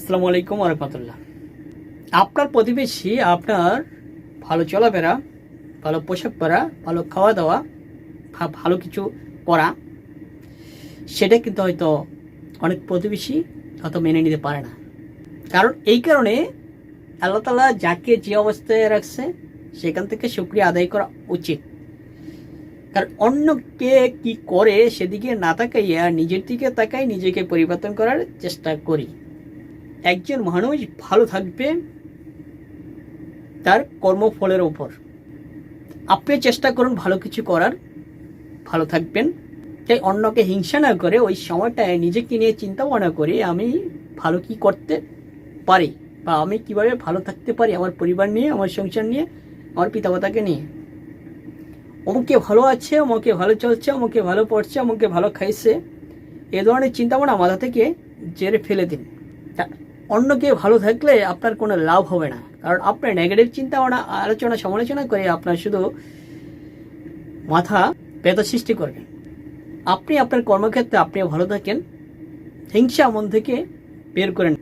আসসালামু আলাইকুম রহমতুল্লাহ। আপনার প্রতিবেশী, আপনার ভালো চলাফেরা, ভালো পোশাক পরা, ভালো খাওয়া দাওয়া ভালো কিছু করা সেটা কিন্তু হয়তো অনেক প্রতিবেশী হয়তো মেনে নিতে পারে না। কারণ এই কারণে আল্লাহ তালা যাকে যে অবস্থায় রাখছে, সেখান থেকে শুক্রিয়া আদায় করা উচিত। কারণ অন্য কে কি করে সেদিকে না তাকাইয়া নিজের দিকে তাকাই নিজেকে পরিবর্তন করার চেষ্টা করি। একজন মানুষ ভালো থাকবে, তার কর্মফলের ওপর আপনি চেষ্টা করুন ভালো কিছু করার, ভালো থাকবেন। তাই অন্যকে হিংসা না করে ওই সময়টায় নিজেকে নিয়ে চিন্তা ভাবনা করে আমি ভালো কি করতে পারি বা আমি কীভাবে ভালো থাকতে পারি আমার পরিবার নিয়ে, আমার সংসার নিয়ে, আমার পিতামাতাকে নিয়ে। অমুকে ভালো আছে, অমুকে ভালো চলছে, অমুকে ভালো পড়ছে, অমুকে ভালো খাইছে, এ ধরনের চিন্তাভাবনা মাথা থেকে জেরে ফেলে দিন। তা অন্যকে ভালো থাকলে আপনার কোনো লাভ হবে না। কারণ আপনার নেগেটিভ চিন্তা আলোচনা, সমালোচনা করে আপনার শুধু মাথা ব্যথা সৃষ্টি করবেন আপনি আপনার কর্মক্ষেত্রে আপনি ভালো থাকেন, হিংসা মন থেকে বের করেন।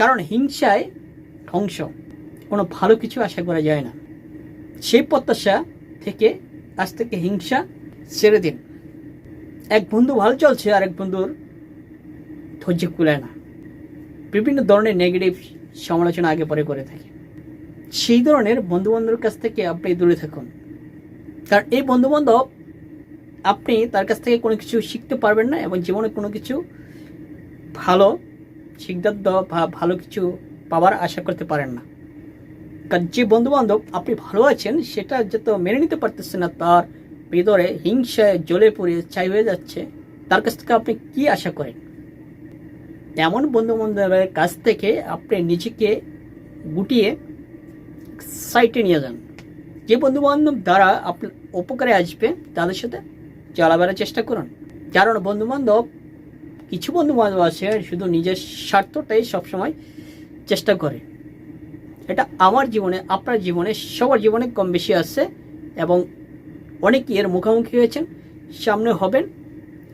কারণ হিংসায় ধ্বংস, কোনো ভালো কিছু আশা করা যায় না। সেই প্রত্যাশা থেকে, আজ থেকে হিংসা ছেড়ে দিন। এক বন্ধু ভালো চলছে আর এক বন্ধুর ধৈর্য কুলায় না। বিভিন্ন ধরনের নেগেটিভ সমালোচনা আগে পরে করে থাকে। সেই ধরনের বন্ধু বান্ধবের কাছ থেকে আপনি দূরে থাকুন। কারণ এই বন্ধু বান্ধব আপনি তার কাছ থেকে কোনো কিছু শিখতে পারবেন না এবং জীবনে কোনো কিছু ভালো সিদ্ধান্ত বা ভালো কিছু পাওয়ার আশা করতে পারেন না। কারণ যে বন্ধু বান্ধব আপনি ভালো আছেন, সেটা যত মেনে নিতে পারতেছেন না, তার ভিতরে হিংসায় জ্বলে পড়ে ছাই হয়ে যাচ্ছে। তার কাছ থেকে আপনি কি আশা করেন? এমন বন্ধু বান্ধবের কাছ থেকে আপনি নিজেকে গুটিয়ে সাইটে নিয়ে যান। যে বন্ধু বান্ধব দ্বারা আপনার উপকারে আসবে তাদের সাথে চলাফেরার চেষ্টা করুন। কারণ বন্ধু বান্ধব কিছু বন্ধু বান্ধব আছে, শুধু নিজের স্বার্থটাই সবসময় চেষ্টা করে। এটা আমার জীবনে, আপনার জীবনে, সবার জীবনে কম বেশি আসছে এবং অনেকে এর মুখোমুখি হয়েছেন, সামনে হবেন।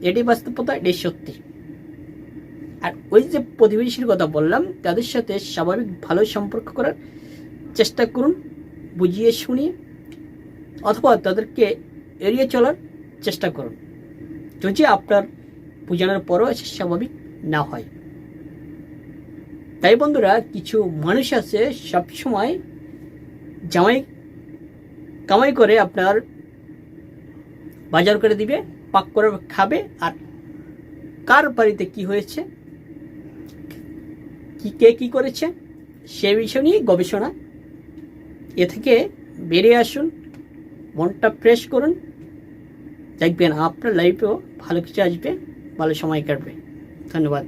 এটি বাস্তবতা এটি সত্যি। আর ওই যে প্রতিবেশীর কথা বললাম, তাদের সাথে স্বাভাবিক ভালো সম্পর্ক করার চেষ্টা করুন, বুঝিয়ে শুনিয়ে, অথবা তাদেরকে এড়িয়ে চলার চেষ্টা করুন। যদি আপনার বোঝানোর পরও সে স্বাভাবিক না হয়। তাই বন্ধুরা, কিছু মানুষ আছে, সবসময় জামাই কামাই করে আপনার বাজার করে দিবে, পাক করে খাবে, আর কার বাড়িতে কি হয়েছে কি, কে কি করেছে? সে বিষয় নিয়ে গবেষণা। এ থেকে বেরিয়ে আসুন, মনটা ফ্রেশ করুন। দেখবেন আপনার লাইফেও ভালো কিছু আসবে, ভালো সময় কাটবে। ধন্যবাদ।